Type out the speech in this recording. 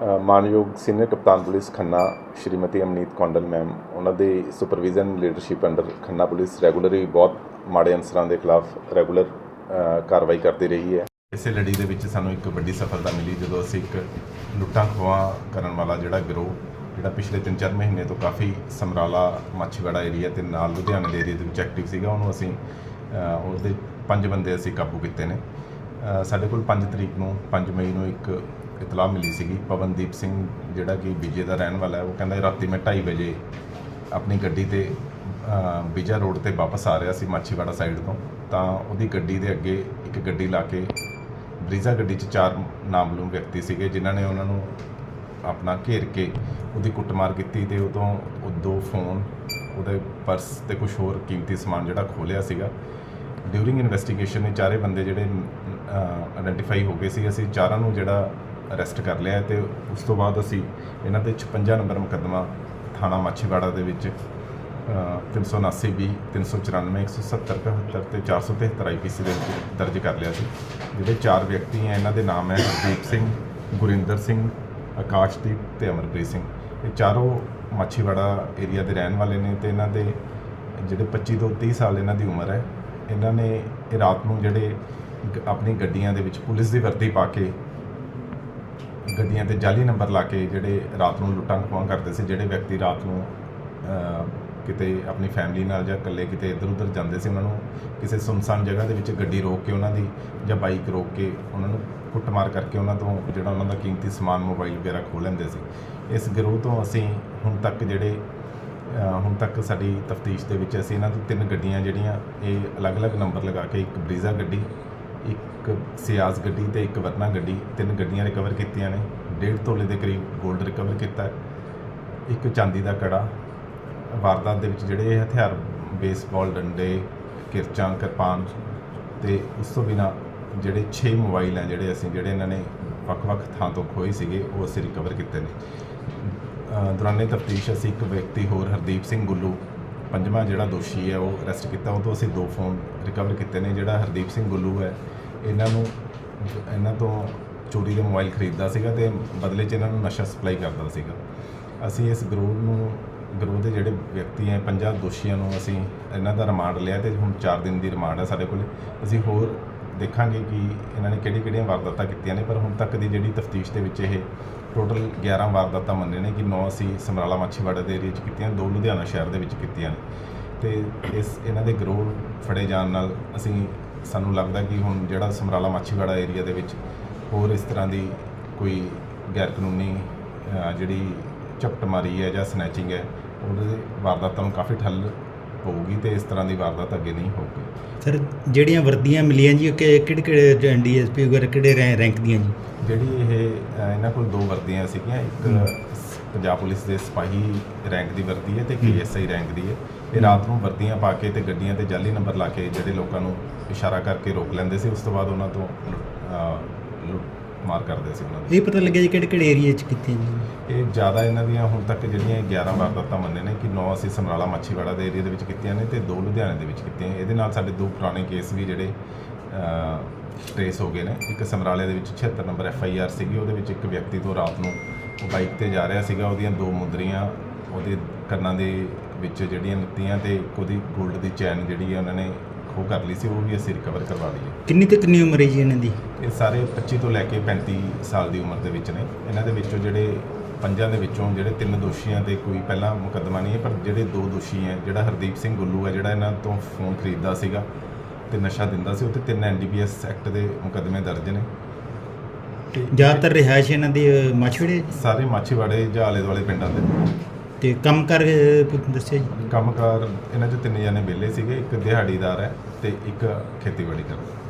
ਮਾਨਯੋਗ ਸੀਨੀਅਰ ਕਪਤਾਨ police Khanna Shrimati Amneet Kondal ma'am ਉਹਨਾਂ ਦੇ supervision leadership under Khanna police regularly ਬਹੁਤ ਮਾੜੇ ਅਨਸਰਾਂ ਦੇ ਖਿਲਾਫ ਰੈਗੂਲਰ ਕਾਰਵਾਈ ਕਰਦੀ ਰਹੀ ਹੈ। ਇਸੇ ਲੜੀ ਦੇ ਵਿੱਚ ਸਾਨੂੰ ਇੱਕ ਵੱਡੀ ਸਫਲਤਾ ਮਿਲੀ ਜਦੋਂ ਅਸੀਂ ਇੱਕ ਲੁੱਟਾਂ ਖੋਹਾਂ ਕਰਨ ਵਾਲਾ ਜਿਹੜਾ ਗਿਰੋਹ ਜਿਹੜਾ ਪਿਛਲੇ 3-4 ਮਹੀਨੇ ਤੋਂ ਕਾਫੀ ਸਮਰਾਲਾ ਮਾਛੀਵਾੜਾ ਏਰੀਆ ਤੇ ਨਾਲ ਲੁਧਿਆਣਾ ਦੇ ਏਰੀਆ ਦੇ ਵਿੱਚ ਐਕਟਿਵ ਸੀਗਾ ਉਹਨੂੰ ਅਸੀਂ ਅ, ਉਹਦੇ ਪੰਜ ਬੰਦੇ ਅਸੀਂ ਕਾਬੂ ਕੀਤੇ ਨੇ। ਸਾਡੇ ਕੋਲ 5 ਤਰੀਕ ਨੂੰ 5 ਮਈ ਨੂੰ ਇੱਕ ਇਤਲਾਹ ਮਿਲੀ ਸੀਗੀ। ਪਵਨਦੀਪ ਸਿੰਘ ਜਿਹੜਾ ਕਿ ਵਿਜੇ ਦਾ ਰਹਿਣ ਵਾਲਾ ਹੈ ਉਹ ਕਹਿੰਦਾ ਰਾਤੀ ਮੈਂ 2:30 ਵਜੇ ਆਪਣੀ ਗੱਡੀ ਤੇ ਅ, ਵਿਜਾ ਰੋਡ ਤੇ ਵਾਪਸ ਆ ਰਿਹਾ ਸੀ ਮਾਛੀਵਾੜਾ ਸਾਈਡ ਤੋਂ। ਤਾਂ ਉਹਦੀ ਗੱਡੀ ਦੇ ਅੱਗੇ ਇੱਕ ਗੱਡੀ ਲਾ ਕੇ ਬਰੀਜ਼ਾ ਗੱਡੀ 'ਚ ਚਾਰ ਨਾਮਲੂਮ ਵਿਅਕਤੀ ਸੀਗੇ ਜਿਨ੍ਹਾਂ ਨੇ ਉਹਨਾਂ ਨੂੰ ਆਪਣਾ ਘੇਰ ਕੇ ਉਹਦੀ ਕੁੱਟਮਾਰ ਕੀਤੀ ਤੇ ਉਦੋਂ ਉਹ ਦੋ ਫੋਨ ਉਹਦੇ ਪਰਸ ਤੇ ਕੁਝ ਹੋਰ ਕੀਮਤੀ ਸਮਾਨ ਜਿਹੜਾ ਖੋਲਿਆ ਸੀਗਾ। ਡਿਊਰਿੰਗ ਇਨਵੈਸਟੀਗੇਸ਼ਨ ਨੇ ਚਾਰੇ ਬੰਦੇ ਜਿਹੜੇ ਆਇਡੈਂਟੀਫਾਈ ਹੋ ਗਏ ਸੀ। ਅਸੀਂ ਚਾਰਾਂ ਨੂੰ ਜਿਹੜਾ ਅਰੈਸਟ ਕਰ ਲਿਆ ਤੇ ਉਸ ਤੋਂ ਬਾਅਦ ਅਸੀਂ ਇਹਨਾਂ ਤੇ 56 ਨੰਬਰ ਮੁਕੱਦਮਾ ਥਾਣਾ ਮਾਛੀਵਾੜਾ ਦੇ ਵਿੱਚ ਅ, 379 ਵੀ 394 170 71 ਤੇ 473 ਆਈਪੀਸੀ ਦੇ ਵਿੱਚ ਦਰਜ ਕਰ ਲਿਆ ਸੀ। ਜਿਹੜੇ ਚਾਰ ਵਿਅਕਤੀ ਹੈ ਇਹਨਾਂ ਦੇ ਨਾਮ ਹੈ ਹਰਦੀਪ ਸਿੰਘ ਗੁਰਿੰਦਰ ਸਿੰਘ ਆਕਾਸ਼ਦੀਪ ਤੇ ਅਮਰਪ੍ਰੀਤ ਸਿੰਘ। ਇਹ ਚਾਰੋਂ ਮਾਛੀਵਾੜਾ ਏਰੀਆ ਦੇ ਰਹਿਣ ਵਾਲੇ ਨੇ ਤੇ ਇਹਨਾਂ ਦੇ ਜਿਹੜੇ 25 ਤੋਂ 30 ਸਾਲ ਇਹਨਾਂ ਦੀ ਉਮਰ ਹੈ ਇਹਨਾਂ ਨੇ ਰਾਤ ਨੂੰ ਜਿਹੜੇ ਆਪਣੀ ਗੱਡੀਆਂ ਦੇ ਵਿੱਚ ਪੁਲਿਸ ਦੀ ਵਰਦੀ ਪਾ ਕੇ ਗੱਡੀਆਂ ਤੇ ਜਾਲੀ ਨੰਬਰ ਲਾ ਕੇ ਜਿਹੜੇ ਰਾਤ ਨੂੰ ਲੁੱਟਾਂ ਖੋਹਾਂ ਕਰਦੇ ਸੀ, ਜਿਹੜੇ ਵਿਅਕਤੀ ਰਾਤ ਨੂੰ ਕਿਤੇ ਆਪਣੀ ਫੈਮਿਲੀ ਨਾਲ ਜਾਂ ਇਕੱਲੇ ਕਿਤੇ ਇੱਧਰ ਉੱਧਰ ਜਾਂਦੇ ਸੀ, ਉਹਨਾਂ ਨੂੰ ਕਿਸੇ ਸੁਨਸਾਨ ਜਗ੍ਹਾ ਦੇ ਵਿੱਚ ਗੱਡੀ ਰੋਕ ਕੇ ਉਹਨਾਂ ਦੀ ਜਾਂ ਬਾਈਕ ਰੋਕ ਕੇ ਉਹਨਾਂ ਨੂੰ ਕੁੱਟਮਾਰ ਕਰਕੇ ਉਹਨਾਂ ਤੋਂ ਜਿਹੜਾ ਉਹਨਾਂ ਦਾ ਕੀਮਤੀ ਸਮਾਨ ਮੋਬਾਈਲ ਵਗੈਰਾ ਖੋਹ ਲੈਂਦੇ ਸੀ। ਇਸ ਗਿਰੋਹ ਤੋਂ ਅਸੀਂ ਹੁਣ ਤੱਕ ਜਿਹੜੇ ਹੁਣ ਤੱਕ ਸਾਡੀ ਤਫਤੀਸ਼ ਦੇ ਵਿੱਚ ਅਸੀਂ ਇਹਨਾਂ ਤੋਂ ਤਿੰਨ ਗੱਡੀਆਂ ਜਿਹੜੀਆਂ, ਇਹ ਅਲੱਗ-ਅਲੱਗ ਨੰਬਰ ਲਗਾ ਕੇ ਇੱਕ ਬਰੀਜ਼ਾ ਗੱਡੀ ਇੱਕ ਸਿਆਜ਼ ਗੱਡੀ ਤੇ ਇੱਕ ਵਰਨਾ ਗੱਡੀ, ਤਿੰਨ ਗੱਡੀਆਂ ਰਿਕਵਰ ਕੀਤੀਆਂ ਨੇ। ਡੇਢ ਤੋਲੇ ਦੇ ਕਰੀਬ 골ਡ ਰਿਕਵਰ ਕੀਤਾ ਇੱਕ ਚਾਂਦੀ ਦਾ ਕੜਾ। ਵਾਰਦਾਤ ਦੇ ਵਿੱਚ ਜਿਹੜੇ ਇਹ ਹਥਿਆਰ ਬੇਸਬਾਲ ਡੰਡੇ, ਕਿਰਚਾਂ, ਕਿਰਪਾਨ ਤੇ ਉਸ ਤੋਂ ਬਿਨਾ ਜਿਹੜੇ 6 ਮੋਬਾਈਲ ਹੈ ਜਿਹੜੇ ਅਸੀਂ, ਜਿਹੜੇ ਇਹਨਾਂ ਨੇ ਵੱਖ-ਵੱਖ ਥਾਂ ਤੋਂ ਖੋਏ ਸੀਗੇ, ਉਹ ਅਸੀਂ ਰਿਕਵਰ ਕੀਤੇ ਨੇ। ਦੌਰਾਨੇ ਤਫਤੀਸ਼ ਅਸੀਂ ਇੱਕ ਵਿਅਕਤੀ ਹੋਰ, ਹਰਦੀਪ ਸਿੰਘ ਗੁੱਲੂ, ਪੰਜਵਾਂ ਜਿਹੜਾ ਦੋਸ਼ੀ ਹੈ, ਉਹ ਅਰੈਸਟ ਕੀਤਾ। ਉਹ ਤੋਂ ਅਸੀਂ ਦੋ ਫੋਨ ਰਿਕਵਰ ਕੀਤੇ ਨੇ। ਜਿਹੜਾ ਹਰਦੀਪ ਸਿੰਘ ਗੁੱਲੂ ਹੈ ਇਹਨਾਂ ਨੂੰ, ਇਹਨਾਂ ਤੋਂ ਚੋਰੀ ਦੇ ਮੋਬਾਈਲ ਖਰੀਦਦਾ ਸੀਗਾ ਤੇ ਬਦਲੇ 'ਚ ਇਹਨਾਂ ਨੂੰ ਨਸ਼ਾ ਸਪਲਾਈ ਕਰਦਾ ਸੀਗਾ। ਅਸੀਂ ਇਸ ਗਰੋਹ ਨੂੰ, ਗਰੋਹ ਦੇ ਜਿਹੜੇ ਵਿਅਕਤੀ ਹੈ ਪੰਜਾਂ ਦੋਸ਼ੀਆਂ ਨੂੰ ਅਸੀਂ ਇਹਨਾਂ ਦਾ ਰਿਮਾਂਡ ਲਿਆ ਤੇ ਹੁਣ 4 ਦਿਨ ਦੀ ਰਿਮਾਂਡ ਹੈ ਸਾਡੇ ਕੋਲ। ਅਸੀਂ ਹੋਰ ਦੇਖਾਂਗੇ ਕਿ ਇਹਨਾਂ ਨੇ ਕਿਹੜੀ ਕਿਹੜੀਆਂ ਵਾਰਦਾਤਾਂ ਕੀਤੀਆਂ ਨੇ, ਪਰ ਹੁਣ ਤੱਕ ਦੀ ਜਿਹੜੀ ਤਫਤੀਸ਼ ਦੇ ਵਿੱਚ ਇਹ ਟੋਟਲ 11 ਵਾਰਦਾਤਾਂ ਮੰਨੇ ਨੇ ਕਿ 9 ਅਸੀਂ ਸਮਰਾਲਾ ਮਾਛੀਵਾੜਾ ਦੇ ਏਰੀਆ 'ਚ ਕੀਤੀਆਂ, ਦੋ ਲੁਧਿਆਣਾ ਸ਼ਹਿਰ ਦੇ ਵਿੱਚ ਕੀਤੀਆਂ ਨੇ। ਤੇ ਇਸ, ਇਹਨਾਂ ਦੇ ਗਰੋਹ ਫੜੇ ਜਾਣ ਨਾਲ ਅਸੀਂ ਸਾਨੂੰ ਲੱਗਦਾ ਕਿ ਹੁਣ ਜਿਹੜਾ ਸਮਰਾਲਾ ਮਾਛੀਵਾੜਾ ਏਰੀਆ ਦੇ ਵਿੱਚ ਹੋਰ ਇਸ ਤਰ੍ਹਾਂ ਦੀ ਕੋਈ ਗੈਰ ਕਾਨੂੰਨੀ ਅ, ਜਿਹੜੀ ਝਪਟਮਾਰੀ ਹੈ ਜਾਂ ਸਨੈਚਿੰਗ ਹੈ ਉਹਦੇ ਵਾਰਦਾਤਾਂ ਨੂੰ ਕਾਫੀ ਠੱਲ ਪਊਗੀ ਤੇ ਇਸ ਤਰ੍ਹਾਂ ਦੀ ਵਾਰਦਾਤ ਅੱਗੇ ਨਹੀਂ ਹੋਊਗੀ। ਸਰ ਜਿਹੜੀਆਂ ਵਰਦੀਆਂ ਮਿਲੀਆਂ ਜੀ ਉਹ ਕਿ- ਕਿਹੜੇ ਕਿਹੜੇ ਡੀਐਸਪੀ ਵਗੈਰਹ ਕਿਹੜੇ ਰੈ- ਰੈਂਕ ਦੀਆਂ ਜੀ? ਜਿਹੜੀ ਇਹ ਅ, ਇਹਨਾਂ ਕੋਲ ਦੋ ਵਰਦੀਆਂ ਸੀਗੀਆਂ ਇੱਕ ਪੰਜਾਬ ਪੁਲਿਸ ਦੇ ਸਿਪਾਹੀ ਰੈਂਕ ਦੀ ਵਰਦੀ ਹੈ ਤੇ ਹੂੰ। ਐਸਆਈ ਰੈਂਕ ਦੀ ਹੈ। ਇਹ ਰਾਤ ਨੂੰ ਵਰਦੀਆਂ ਪਾ ਕੇ ਤੇ ਗੱਡੀਆਂ ਤੇ ਜਾਲੀ ਨੰਬਰ ਲਾ ਕੇ ਜਿਹੜੇ ਲੋਕਾਂ ਨੂੰ ਇਸ਼ਾਰਾ ਕਰਕੇ ਰੋਕ ਲੈਂਦੇ ਸੀ ਉਸ ਤੋਂ ਬਾਅਦ ਉਹਨਾਂ ਤੋਂ ਲੁੱਟ- ਲੁੱਟ ਮਾਰ ਕਰਦੇ ਸੀ ਉਹਨਾਂ ਦੀ। ਇਹ ਪਤਾ ਲੱਗਿਆ ਜੀ ਕਿਹੜੇ ਕਿਹੜੇ ਏਰੀਆ 'ਚ ਕੀਤੀਆਂ ਜੀ ਇਹ ਜ਼ਿਆਦਾ ਇਹਨਾਂ ਦੀਆਂ ਹੁਣ ਤੱਕ ਜਿਹੜੀਆਂ 11 ਵਾਰਦਾਤਾਂ ਮੰਨੇ ਨੇ ਕਿ 9 ਅਸੀਂ ਸਮਰਾਲਾ ਮਾਛੀਵਾੜਾ ਦੇ ਏਰੀਆ ਦੇ ਵਿੱਚ ਕੀਤੀਆਂ ਨੇ ਤੇ ਦੋ ਲੁਧਿਆਣੇ ਦੇ ਵਿੱਚ ਕੀਤੀਆਂ ਇਹਦੇ ਨਾਲ ਸਾਡੇ ਦੋ ਪੁਰਾਣੇ ਕੇਸ ਵੀ ਜਿਹੜੇ ਟ੍ਰੇਸ ਹੋ ਗਏ ਨੇ। ਇੱਕ ਸਮਰਾਲੇ ਦੇ ਵਿੱਚ 76 ਨੰਬਰ ਐਫ ਆਈ ਆਰ ਸੀਗੀ ਉਹਦੇ ਵਿੱਚ ਇੱਕ ਵਿਅਕਤੀ ਤੋਂ ਰਾਤ ਨੂੰ ਉਹ ਬਾਈਕ ਤੇ ਜਾ ਰਿਹਾ ਸੀਗਾ ਉਹਦੀਆਂ ਦੋ ਮੁੰਦਰੀਆਂ ਉਹਦੇ ਕੰਨਾਂ ਦੇ ਵਿੱਚ ਜਿਹੜੀਆਂ ਨੱਤੀਆਂ ਤੇ ਉਹਦੀ 골ਡ ਦੀ ਚੈਨ ਜਿਹੜੀ ਹੈ ਉਹਨਾਂ ਨੇ ਖੋਹ ਕਰ ਲਈ ਸੀ ਉਹ ਵੀ ਅਸੀਂ ਰਿਕਵਰ ਕਰਵਾ ਲਈ ਹੈ ਕਿੰਨੀ ਤੇ ਕਿੰਨੀ ਉਮਰ ਹੈ ਜੀ ਇਹਨਾਂ ਦੀ? ਇਹ ਸਾਰੇ 25 ਤੋਂ ਲੈ ਕੇ 35 ਸਾਲ ਦੀ ਉਮਰ ਦੇ ਵਿੱਚ ਨੇ। ਇਹਨਾਂ ਦੇ ਵਿੱਚੋਂ ਜਿਹੜੇ ਪੰਜਾਂ ਦੇ ਵਿੱਚੋਂ ਜਿਹੜੇ ਤਿੰਨ ਦੋਸ਼ੀਆਂ ਤੇ ਕੋਈ ਪਹਿਲਾਂ ਮੁਕੱਦਮਾ ਨਹੀਂ ਹੈ ਪਰ ਜਿਹੜੇ ਦੋ ਦੋਸ਼ੀ ਹੈ ਜਿਹੜਾ ਹਰਦੀਪ ਸਿੰਘ ਗੁੱਲੂ ਹੈ ਜਿਹੜਾ ਇਹਨਾਂ ਤੋਂ ਫੋਨ ਖਰੀਦਦਾ ਸੀਗਾ ਤੇ ਨਸ਼ਾ ਦਿੰਦਾ ਸੀ ਉਹ ਤੇ ਤਿੰਨ ਐਨਡੀਪੀਐਸ ਐਕਟ ਦੇ ਮੁਕੱਦਮੇ ਦਰਜ ਨੇ। ਜ਼ਿਆਦਾਤਰ ਰਿਹਾਇਸ਼ ਇਹਨਾਂ ਦੀ ਅ, ਮਾਛੀਵਾੜੇ ਸਾਰੇ ਮਾਛੀਵਾੜੇ ਜਾਂ ਆਲੇ ਦੁਆਲੇ ਪਿੰਡਾਂ ਦੇ। ਤੇ ਕੰਮ ਕਰ ਦੱਸਿਆ ਜੀ। ਕੰਮਕਾਰ ਇਹਨਾਂ 'ਚ ਤਿੰਨ ਜਣੇ ਵਿਹਲੇ ਸੀਗੇ ਇੱਕ ਦਿਹਾੜੀਦਾਰ ਹੈ ਤੇ ਇੱਕ ਖੇਤੀਬਾੜੀ ਕਰਦਾ।